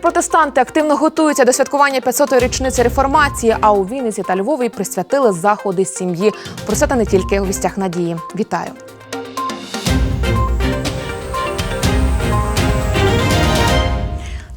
протестанти активно готуються до святкування 500-ї річниці реформації. А у Вінниці та Львові присвятили заходи сім'ї. Про це та не тільки у вістях надії. Вітаю.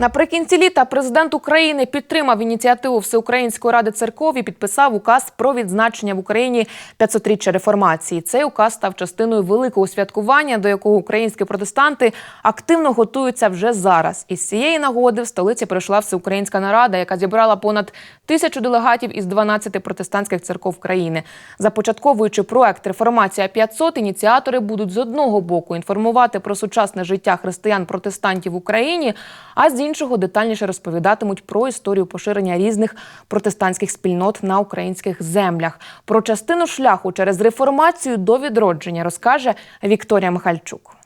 Наприкінці літа президент України підтримав ініціативу Всеукраїнської ради церков і підписав указ про відзначення в Україні 500-річчя реформації. Цей указ став частиною великого святкування, до якого українські протестанти активно готуються вже зараз. Із цієї нагоди в столиці прийшла всеукраїнська нарада, яка зібрала понад тисячу делегатів із 12 протестантських церков країни. Започатковуючи проект Реформація 500, ініціатори будуть з одного боку інформувати про сучасне життя християн-протестантів в Україні, а з іншого детальніше розповідатимуть про історію поширення різних протестантських спільнот на українських землях. Про частину шляху через реформацію до відродження розкаже Вікторія Михальчук.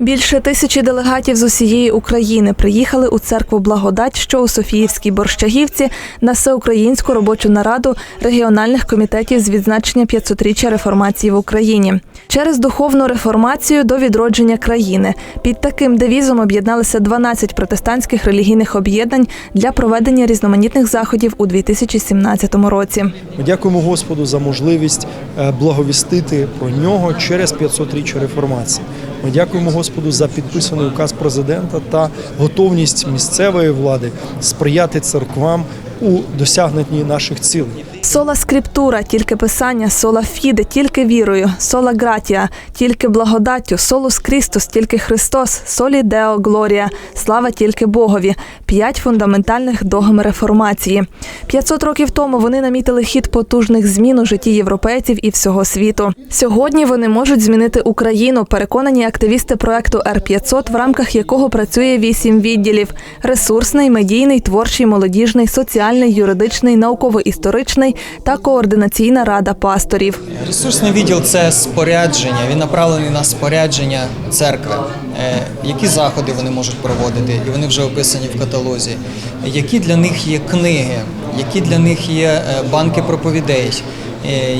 Більше тисячі делегатів з усієї України приїхали у церкву Благодать, що у Софіївській Борщагівці, на всеукраїнську робочу нараду регіональних комітетів з відзначення 500-річчя реформації в Україні через духовну реформацію до відродження країни. Під таким девізом об'єдналися 12 протестантських релігійних об'єднань для проведення різноманітних заходів у 2017 році. Ми дякуємо Господу за можливість е, благовістити про нього через 500-річчя реформації. Ми дякуємо Господу за підписаний указ президента та готовність місцевої влади сприяти церквам у досягненні наших цілей. Сола скриптура, тільки писання, сола фіде, тільки вірою, сола гратія, тільки благодаттю, солус Крістус, тільки Христос, солі Део Глорія, слава тільки Богові. П'ять фундаментальних догм реформації. 500 років тому вони намітили хід потужних змін у житті європейців і всього світу. Сьогодні вони можуть змінити Україну. Переконані активісти проекту Р 500 в рамках якого працює вісім відділів: ресурсний, медійний, творчий, молодіжний, соціальний, юридичний, науково-історичний та координаційна рада пасторів. Ресурсний відділ це спорядження. Він направлений на спорядження церкви. Е, Які заходи вони можуть проводити, і вони вже описані в каталозі. Які для них є книги, які для них є е, банки проповідей,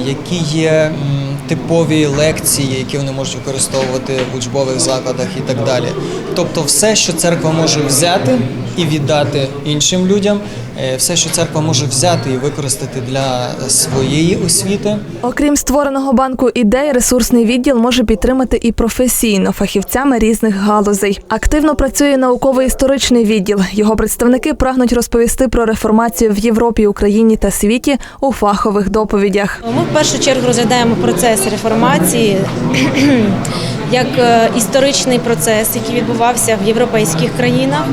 які є типові лекції, які вони можуть використовувати в учбових закладах і так далі. Тобто, все, що церква може взяти і віддати іншим людям, е, все, що церква може взяти і використати для своєї освіти. Окрім створеного банку ідей, ресурсний відділ може підтримати і професійно фахівцями різних галузей. Активно працює науково-історичний відділ. Його представники прагнуть розповісти про реформацію в Європі, Україні та світі у фахових доповідях. Ми в першу чергу розглядаємо процес реформації як е, історичний процес, який відбувався в європейських країнах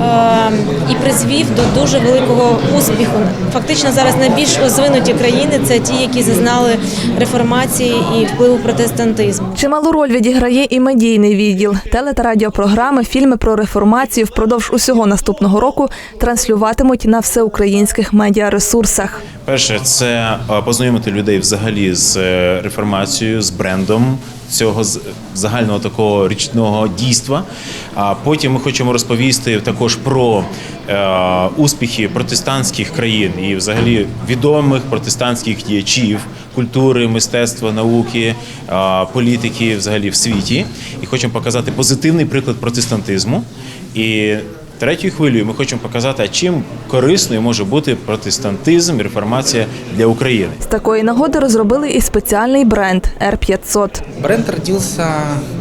е, і призвів до дуже великого успіху. Фактично зараз найбільш розвинуті країни це ті, які зазнали реформації і впливу протестантизму. Чималу роль відіграє і медійний відділ. Теле та радіопрограми, фільми про реформацію впродовж усього наступного року транслюватимуть на всеукраїнських медіаресурсах. Перше, це е, познайомити людей взагалі з е, реформацією, з брендом цього загального такого річного дійства. А потім ми хочемо розповісти також про е, успіхи протестантських країн і взагалі відомих протестантських діячів культури, мистецтва, науки, політики взагалі в світі. І хочемо показати позитивний приклад протестантизму. І Третьою хвилею ми хочемо показати, а чим корисною може бути протестантизм і реформація для України. З такої нагоди розробили і спеціальний бренд R500. Бренд родился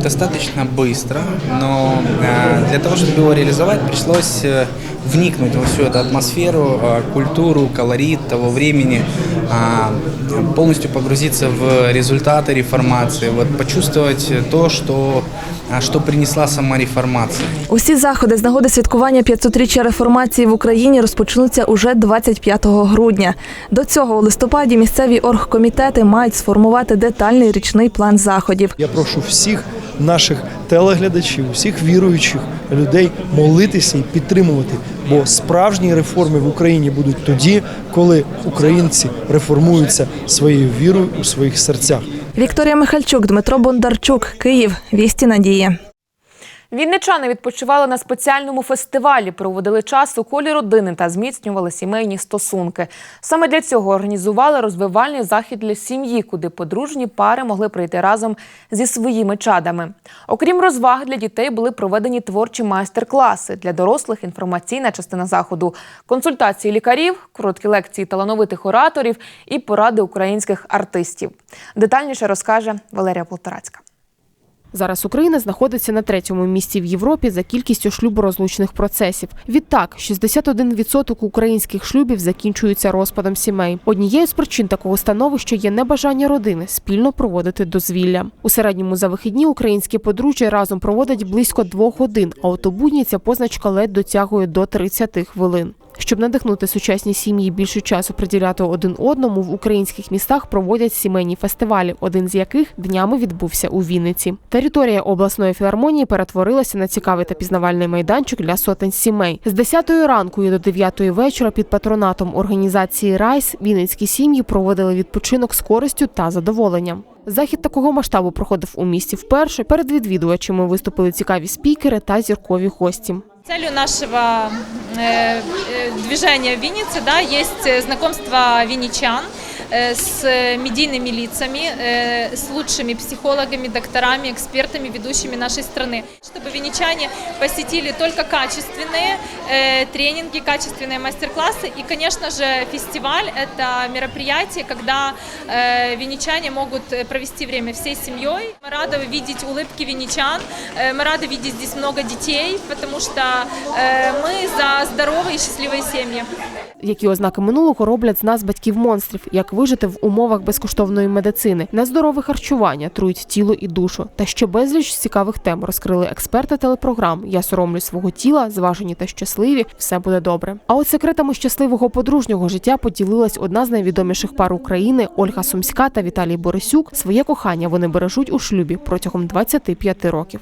достаточно быстро, но э, для того, чтобы его реализовать, пришлось э, вникнуть во всю эту атмосферу, э, культуру, колорит того времени, э, полностью погрузиться в результаты реформации, вот, почувствовать то, что, э, что принесла сама реформация. Усі заходи з нагоди святкування 500-річчя реформації в Україні розпочнуться уже 25 грудня. До цього у листопаді місцеві оргкомітети мають сформувати детальний річний план заходів. Я прошу всіх наших телеглядачів, всіх віруючих людей молитися і підтримувати, бо справжні реформи в Україні будуть тоді, коли українці реформуються своєю вірою у своїх серцях. Вікторія Михальчук, Дмитро Бондарчук, Київ. Вісті надії. Вінничани відпочивали на спеціальному фестивалі, проводили час у колі родини та зміцнювали сімейні стосунки. Саме для цього організували розвивальний захід для сім'ї, куди подружні пари могли прийти разом зі своїми чадами. Окрім розваг для дітей були проведені творчі майстер-класи для дорослих. Інформаційна частина заходу, консультації лікарів, короткі лекції талановитих ораторів і поради українських артистів. Детальніше розкаже Валерія Полторацька. Зараз Україна знаходиться на третьому місці в Європі за кількістю шлюборозлучних процесів. Відтак, 61% українських шлюбів закінчуються розпадом сімей. Однією з причин такого становища є небажання родини спільно проводити дозвілля. У середньому за вихідні українські подружжя разом проводять близько двох годин, а от у будні ця позначка ледь дотягує до 30 хвилин. Щоб надихнути сучасні сім'ї більше часу приділяти один одному, в українських містах проводять сімейні фестивалі, один з яких днями відбувся у Вінниці. Територія обласної філармонії перетворилася на цікавий та пізнавальний майданчик для сотень сімей. З 10 ранку до 9 вечора під патронатом організації Райс вінницькі сім'ї проводили відпочинок з користю та задоволенням. Захід такого масштабу проходив у місті вперше. Перед відвідувачами виступили цікаві спікери та зіркові гості. Целью нашего э, э, движения в Виннице да, есть э, знакомство винничан э, с медийными лицами, э, с лучшими психологами, докторами, экспертами, ведущими нашей страны. Чтобы винничане посетили только качественные э, тренинги, качественные мастер-классы. И, конечно же, фестиваль – это мероприятие, когда э, винничане могут э, провести время всей семьей. Мы рады видеть улыбки винничан, э, мы рады видеть здесь много детей, потому что э, мы за здоровые и счастливые семьи. Які ознаки минулого роблять з нас батьків монстрів, як вижити в умовах безкоштовної медицини, нездорове харчування трують тіло і душу. Та ще безліч цікавих тем розкрили експерти телепрограм. Я соромлюсь свого тіла, зважені та щасливі, все буде добре. А от секретами щасливого подружнього життя поділилась одна з найвідоміших пар України Ольга Сумська та Віталій Борисюк. Своє кохання вони бережуть у шлюбі протягом 25 років.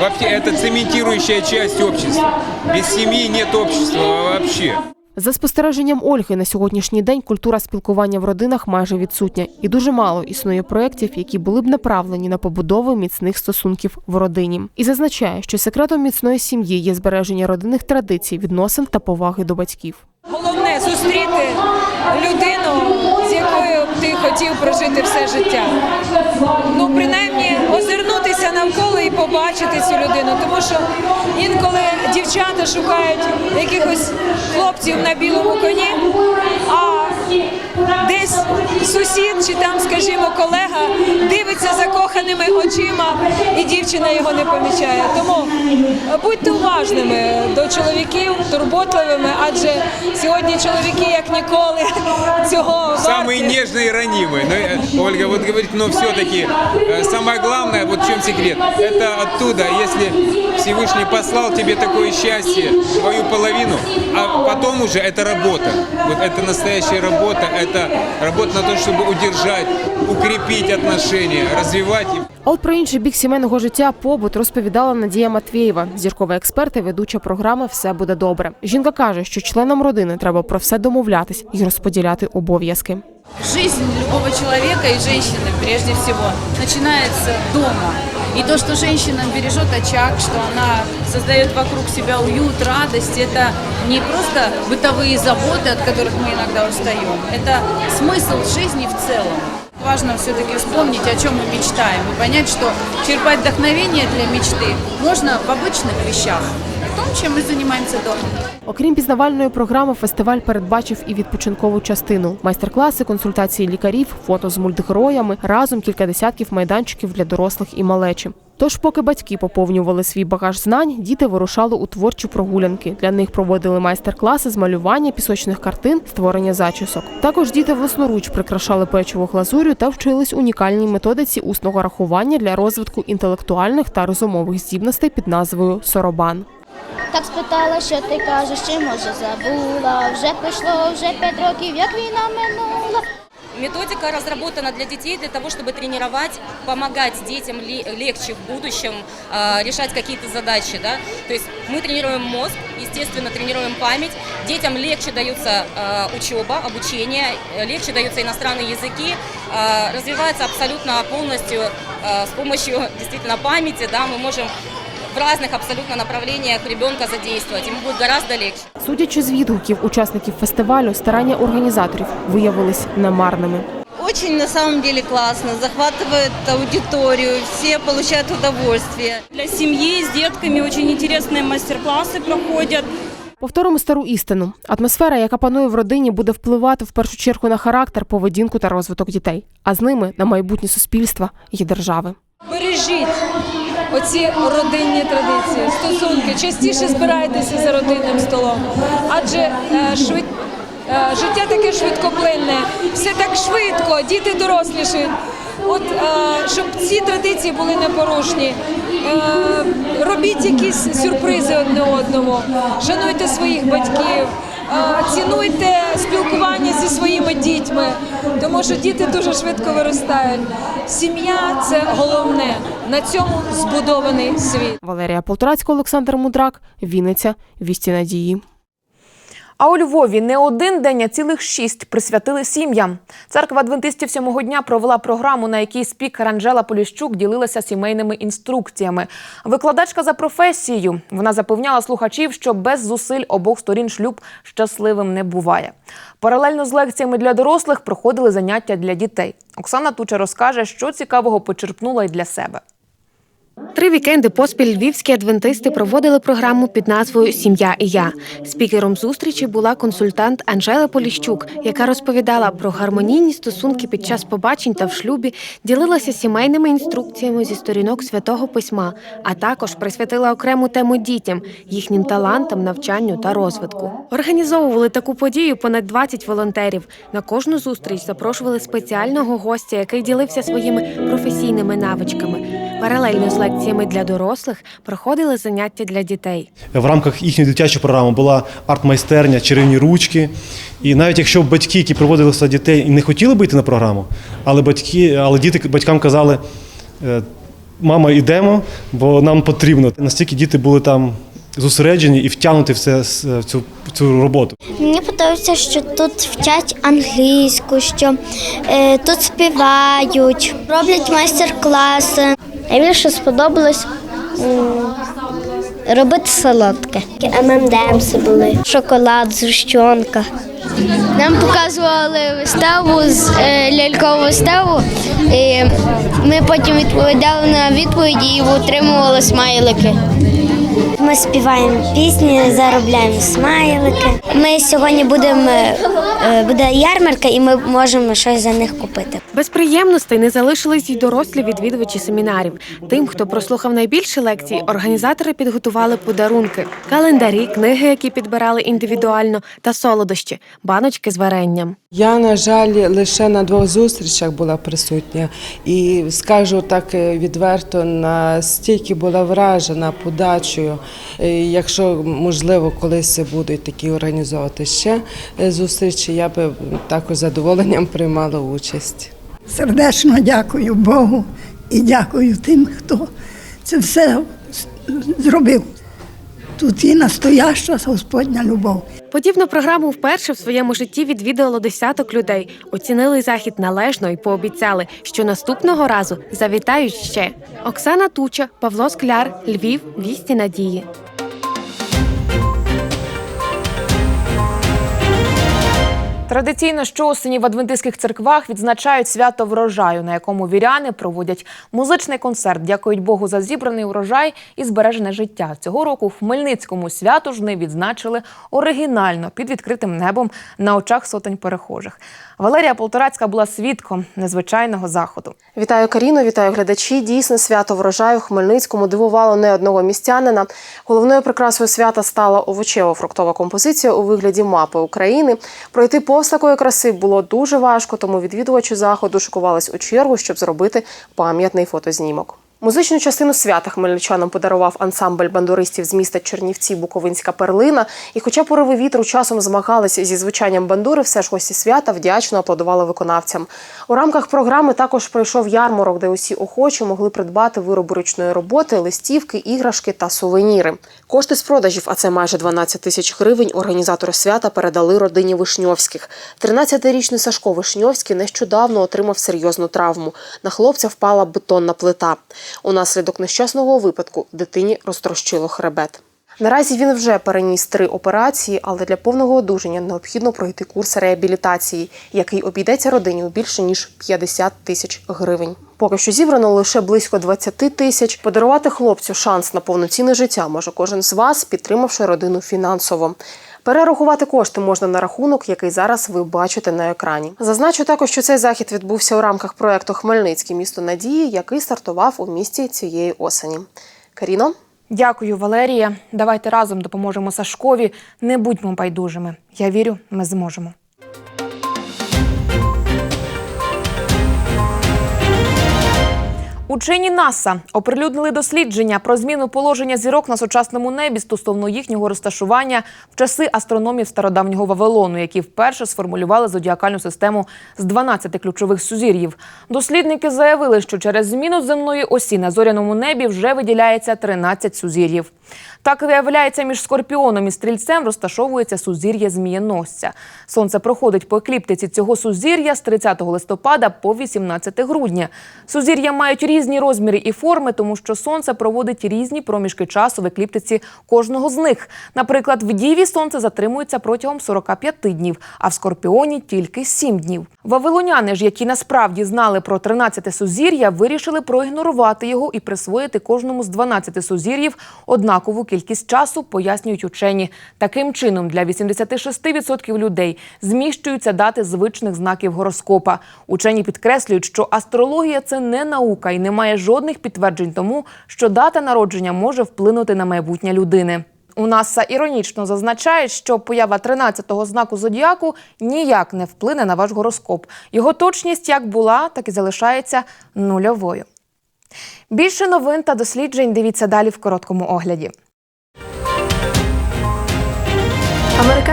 Вообще это цементирующая часть общества. Без семьи нет общества вообще. За спостереженням Ольги, на сьогоднішній день культура спілкування в родинах майже відсутня, і дуже мало існує проєктів, які були б направлені на побудову міцних стосунків в родині. І зазначає, що секретом міцної сім'ї є збереження родинних традицій, відносин та поваги до батьків. Головне зустріти людину, з якою ти хотів прожити все життя. Ну, принаймні, озирнутися навколо і побачити цю людину. Тому що дівчата шукають якихось хлопців на білому коні, а десь сусід чи там, скажімо, колега дивиться закоханими очима, і дівчина його не помічає. Тому е, будьте уважними до чоловіків, турботливими, адже сьогодні чоловіки як ніколи цього Самые варті. нежные и ранимые. Но, э, Ольга вот говорит, но все-таки самое главное, вот в чем секрет, это оттуда, если Всевышний послал тебе такое счастье, твою половину, а потом уже это работа. Вот это настоящая работа, это работа на то, чтобы удержать, укрепить отношения, развивать их. А от про інший бік сімейного життя побут розповідала Надія Матвєєва, зіркова експерт і ведуча програми Все буде добре. Жінка каже, що членам родини треба про все домовлятись і розподіляти обов'язки. Жизнь любого человека и женщины, прежде всего, начинается дома. И то, что женщина бережет очаг, что она создает вокруг себя уют, радость, это не просто бытовые заботы, от которых мы иногда устаем. Это смысл жизни в целом. Важно все-таки вспомнить, о чем мы мечтаем, и понять, что черпать вдохновение для мечты можно в обычных вещах, том, чем мы занимаемся дома. Окрім пізнавальної програми, фестиваль передбачив і відпочинкову частину: майстер-класи, консультації лікарів, фото з мультгероями, разом кілька десятків майданчиків для дорослих і малечі. Тож, поки батьки поповнювали свій багаж знань, діти вирушали у творчі прогулянки. Для них проводили майстер-класи з малювання пісочних картин, створення зачісок. Також діти власноруч прикрашали печиво глазурю та вчились унікальній методиці усного рахування для розвитку інтелектуальних та розумових здібностей під назвою Соробан. Так спитала, що ти кажеш, чи може забула. Вже пройшло вже п'ять років, як війна минула. Методика разработана для детей для того, чтобы тренировать, помогать детям ле- легче в будущем э, решать какие-то задачи. Да? То есть мы тренируем мозг, естественно, тренируем память. Детям легче дается э, учеба, обучение, легче даются иностранные языки. Э, развивается абсолютно полностью с помощью действительно памяти. Да? Мы можем в разных абсолютно направлениях ребенка задействовать. Ему будет гораздо легче. Судячи з відгуків учасників фестивалю, старання організаторів виявились намарними. Очень на самом деле классно, захватывает аудиторию, все получают удовольствие. Для семьи с детками очень интересные мастер-классы проходят. Повторимо стару істину. Атмосфера, яка панує в родині, буде впливати в першу чергу на характер, поведінку та розвиток дітей, а з ними на майбутнє суспільства і держави. Бережіть оці родинні традиції, стосунки. Частіше збирайтеся за родинним столом, адже е, швид... е, життя таке швидкоплинне, все так швидко, діти дорослішають. От е, щоб ці традиції були непорушні, робіть якісь сюрпризи одне одному, шануйте своїх батьків. Е, Цінуйте спілкування зі своїми дітьми, тому що діти дуже швидко виростають. Сім'я це головне. На цьому збудований світ. Валерія Полторацька, Олександр Мудрак, Вінниця, Вісті Надії. А у Львові не один день, а цілих шість присвятили сім'ям. Церква адвентистів сьомого дня провела програму, на якій спікер Анжела Поліщук ділилася сімейними інструкціями. Викладачка за професією. Вона запевняла слухачів, що без зусиль обох сторін шлюб щасливим не буває. Паралельно з лекціями для дорослих проходили заняття для дітей. Оксана Туча розкаже, що цікавого почерпнула й для себе. Три вікенди поспіль львівські адвентисти проводили програму під назвою Сім'я і я. Спікером зустрічі була консультант Анжела Поліщук, яка розповідала про гармонійні стосунки під час побачень та в шлюбі, ділилася сімейними інструкціями зі сторінок святого письма, а також присвятила окрему тему дітям, їхнім талантам, навчанню та розвитку. Організовували таку подію понад 20 волонтерів. На кожну зустріч запрошували спеціального гостя, який ділився своїми професійними навичками. Паралельно з лекціями для дорослих проходили заняття для дітей. В рамках їхньої дитячої програми була арт-майстерня, чарівні ручки. І навіть якщо батьки, які приводили сюди дітей, і не хотіли би йти на програму, але батьки, але діти батькам казали, «Е, мама, йдемо, бо нам потрібно. Настільки діти були там зосереджені і втягнуті в, це, в, цю, в цю роботу. Мені подобається, що тут вчать англійську, що е, тут співають, роблять майстер-класи. Найбільше сподобалось робити солодке. ММДМСи були, шоколад, згущенка. Нам показували виставу з е, лялькову виставу. І ми потім відповідали на відповіді і отримували смайлики. Ми співаємо пісні, заробляємо смайлики. Ми сьогодні будемо е, буде ярмарка, і ми можемо щось за них купити. Без приємностей не залишились й дорослі відвідувачі семінарів. Тим, хто прослухав найбільше лекцій, організатори підготували подарунки: календарі, книги, які підбирали індивідуально, та солодощі, баночки з варенням. Я, на жаль, лише на двох зустрічах була присутня і скажу так е, відверто, настільки була вражена подачею. Е, Якщо можливо колись будуть такі організовувати ще е, зустрічі, я би також задоволенням приймала участь. Сердечно дякую Богу і дякую тим, хто це все зробив. Тут і настояща Господня любов. Подібну програму вперше в своєму житті відвідало десяток людей. Оцінили захід належно і пообіцяли, що наступного разу завітають ще. Оксана Туча, Павло Скляр, Львів, Вісті Надії. Традиційно щоосені в адвентистських церквах відзначають свято врожаю, на якому віряни проводять музичний концерт, дякують Богу за зібраний урожай і збережене життя. Цього року в Хмельницькому свято жни відзначили оригінально під відкритим небом на очах сотень перехожих. Валерія Полторацька була свідком незвичайного заходу. Вітаю Каріно, вітаю глядачі. Дійсно, свято врожаю в Хмельницькому дивувало не одного містянина. Головною прикрасою свята стала овочево-фруктова композиція у вигляді мапи України. Пройти повз такої краси було дуже важко, тому відвідувачі заходу шикувались у чергу, щоб зробити пам'ятний фотознімок. Музичну частину свята хмельничанам подарував ансамбль бандуристів з міста Чернівці Буковинська перлина. І хоча пориви вітру часом змагалися зі звучанням бандури, все ж гості свята вдячно аплодували виконавцям. У рамках програми також пройшов ярмарок, де усі охочі могли придбати вироби ручної роботи, листівки, іграшки та сувеніри. Кошти з продажів, а це майже 12 тисяч гривень, організатори свята передали родині Вишньовських. 13-річний Сашко Вишньовський нещодавно отримав серйозну травму. На хлопця впала бетонна плита. Унаслідок нещасного випадку дитині розтрощило хребет. Наразі він вже переніс три операції, але для повного одужання необхідно пройти курс реабілітації, який обійдеться родині у більше ніж 50 тисяч гривень. Поки що зібрано лише близько 20 тисяч. Подарувати хлопцю шанс на повноцінне життя може кожен з вас, підтримавши родину фінансово. Перерахувати кошти можна на рахунок, який зараз ви бачите на екрані. Зазначу також, що цей захід відбувся у рамках проекту Хмельницьке місто надії, який стартував у місті цієї осені. Каріно. Дякую, Валерія. Давайте разом допоможемо Сашкові. Не будьмо байдужими. Я вірю, ми зможемо. Учені НАСА оприлюднили дослідження про зміну положення зірок на сучасному небі стосовно їхнього розташування в часи астрономів стародавнього Вавилону, які вперше сформулювали зодіакальну систему з 12 ключових сузір'їв. Дослідники заявили, що через зміну земної осі на зоряному небі вже виділяється 13 сузір'їв. Так виявляється, між скорпіоном і стрільцем розташовується сузір'я Змієносця. Сонце проходить по екліптиці цього сузір'я з 30 листопада по 18 грудня. Сузір'я мають різні розміри і форми, тому що сонце проводить різні проміжки часу в екліптиці кожного з них. Наприклад, в Діві сонце затримується протягом 45 днів, а в Скорпіоні тільки 7 днів. Вавилоняни ж, які насправді знали про 13 сузір'я, вирішили проігнорувати його і присвоїти кожному з 12 сузір'їв однакову кількість часу, пояснюють учені. Таким чином, для 86% людей зміщуються дати звичних знаків гороскопа. Учені підкреслюють, що астрологія це не наука і немає жодних підтверджень тому, що дата народження може вплинути на майбутнє людини. У НАСА іронічно зазначають, що поява 13-го знаку зодіаку ніяк не вплине на ваш гороскоп. Його точність як була, так і залишається нульовою. Більше новин та досліджень дивіться далі в короткому огляді.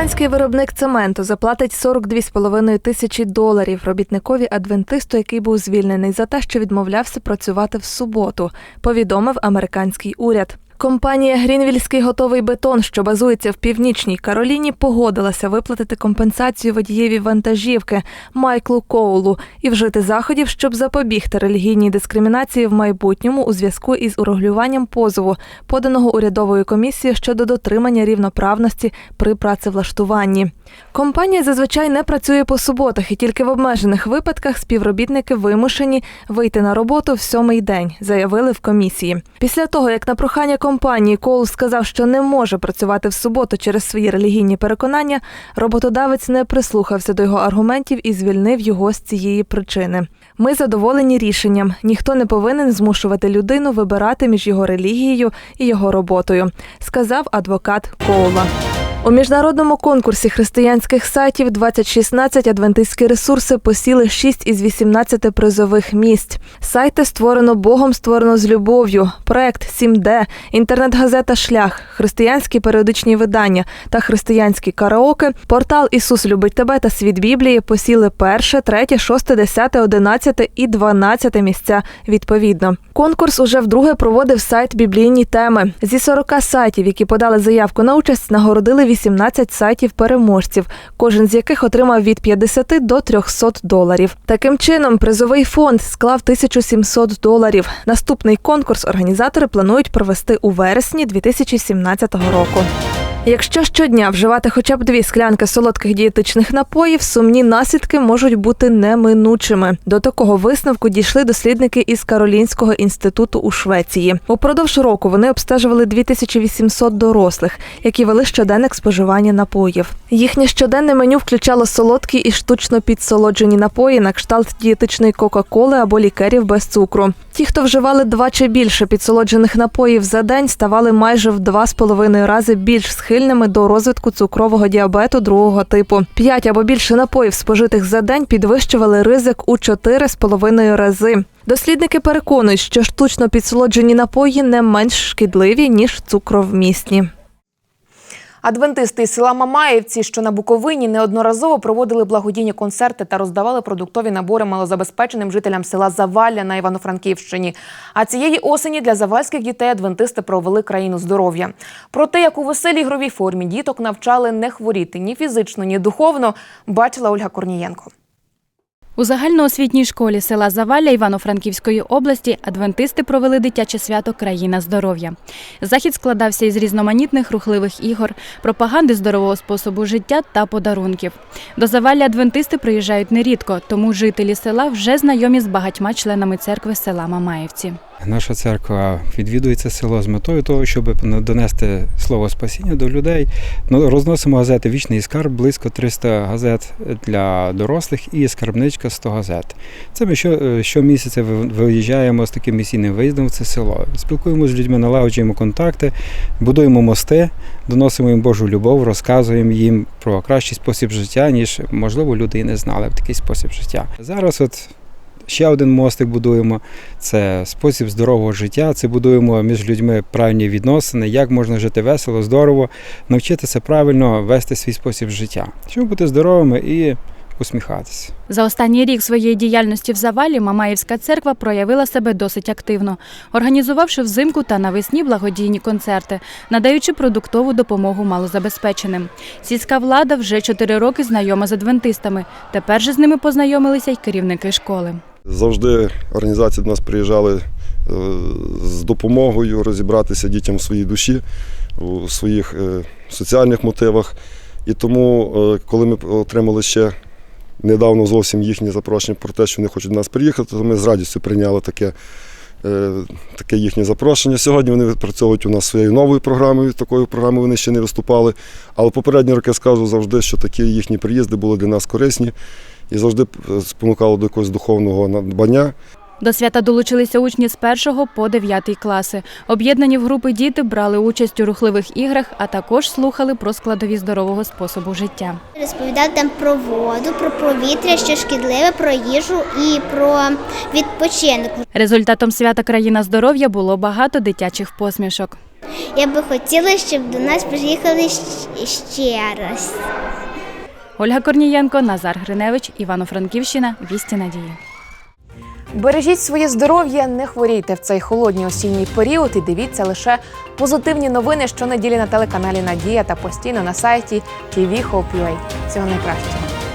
Американський виробник цементу заплатить 42,5 тисячі доларів робітникові адвентисту, який був звільнений за те, що відмовлявся працювати в суботу, повідомив американський уряд. Компанія Грінвільський готовий бетон, що базується в північній Кароліні, погодилася виплатити компенсацію водієві вантажівки Майклу Коулу і вжити заходів, щоб запобігти релігійній дискримінації в майбутньому у зв'язку із урегулюванням позову, поданого урядовою комісією щодо дотримання рівноправності при працевлаштуванні. Компанія зазвичай не працює по суботах, і тільки в обмежених випадках співробітники вимушені вийти на роботу в сьомий день, заявили в комісії. Після того, як на прохання компанії Коул сказав, що не може працювати в суботу через свої релігійні переконання, роботодавець не прислухався до його аргументів і звільнив його з цієї причини. Ми задоволені рішенням. Ніхто не повинен змушувати людину вибирати між його релігією і його роботою, сказав адвокат Коула. У міжнародному конкурсі християнських сайтів 2016 адвентистські ресурси посіли 6 із 18 призових місць. Сайти створено Богом, створено з любов'ю. Проект 7D, інтернет-газета Шлях, християнські періодичні видання та християнські караоке. Портал Ісус любить тебе та світ Біблії посіли перше, третє, шосте, десяте, одинадцяте і дванадцяте місця відповідно. Конкурс уже вдруге проводив сайт біблійні теми. Зі 40 сайтів, які подали заявку на участь, нагородили 18 сайтів переможців, кожен з яких отримав від 50 до 300 доларів. Таким чином, призовий фонд склав 1700 доларів. Наступний конкурс організатори планують провести у вересні 2017 року. Якщо щодня вживати хоча б дві склянки солодких дієтичних напоїв, сумні наслідки можуть бути неминучими. До такого висновку дійшли дослідники із Каролінського інституту у Швеції. Упродовж року вони обстежували 2800 дорослих, які вели щоденник споживання напоїв. Їхнє щоденне меню включало солодкі і штучно підсолоджені напої на кшталт дієтичної кока-коли або лікерів без цукру. Ті, хто вживали два чи більше підсолоджених напоїв за день, ставали майже в два з половиною рази більш схильними до розвитку цукрового діабету другого типу. П'ять або більше напоїв, спожитих за день, підвищували ризик у чотири з половиною рази. Дослідники переконують, що штучно підсолоджені напої не менш шкідливі ніж цукровмісні. Адвентисти із села Мамаївці, що на Буковині, неодноразово проводили благодійні концерти та роздавали продуктові набори малозабезпеченим жителям села Завалля на Івано-Франківщині. А цієї осені для завальських дітей адвентисти провели країну здоров'я. Про те, як у веселій ігровій формі діток навчали не хворіти ні фізично, ні духовно, бачила Ольга Корнієнко. У загальноосвітній школі села Завалля Івано-Франківської області адвентисти провели дитяче свято Країна здоров'я. Захід складався із різноманітних рухливих ігор, пропаганди здорового способу життя та подарунків. До Завалля адвентисти приїжджають нерідко, тому жителі села вже знайомі з багатьма членами церкви села Мамаївці. Наша церква відвідує це село з метою того, щоб донести слово спасіння до людей. Ну, Розносимо газети Вічний скарб, близько 300 газет для дорослих і скарбничка 100 газет. Це ми щомісяця виїжджаємо з таким місійним виїздом в це село. Спілкуємося з людьми, налагоджуємо контакти, будуємо мости, доносимо їм Божу любов, розказуємо їм про кращий спосіб життя, ніж можливо люди і не знали в такий спосіб життя. Зараз от Ще один мостик будуємо. Це спосіб здорового життя. Це будуємо між людьми правильні відносини, як можна жити весело, здорово, навчитися правильно вести свій спосіб життя, щоб бути здоровими і усміхатися. За останній рік своєї діяльності в Завалі Мамаївська церква проявила себе досить активно, організувавши взимку та навесні благодійні концерти, надаючи продуктову допомогу малозабезпеченим. Сільська влада вже чотири роки знайома з адвентистами. Тепер же з ними познайомилися й керівники школи. Завжди організації до нас приїжджали е, з допомогою розібратися дітям в своїй душі, у своїх е, соціальних мотивах. І тому, е, коли ми отримали ще недавно зовсім їхні запрошення про те, що вони хочуть до нас приїхати, то ми з радістю прийняли таке, таке їхнє запрошення. Сьогодні вони відпрацьовують у нас своєю новою програмою, такою програмою вони ще не виступали. Але попередні роки скажу завжди, що такі їхні приїзди були для нас корисні і завжди е, спонукало до якогось духовного надбання. До свята долучилися учні з 1 по 9 класи. Об'єднані в групи діти брали участь у рухливих іграх, а також слухали про складові здорового способу життя. Розповідали там про воду, про повітря, що шкідливе, про їжу і про відпочинок. Результатом свята Країна здоров'я було багато дитячих посмішок. Я би хотіла, щоб до нас приїхали ще раз. Ольга Корнієнко, Назар Гриневич, Івано-Франківщина. Вісті надії. Бережіть своє здоров'я, не хворійте в цей холодній осінній період і дивіться лише позитивні новини щонеділі на телеканалі Надія та постійно на сайті tvhope.ua. Всього найкращого.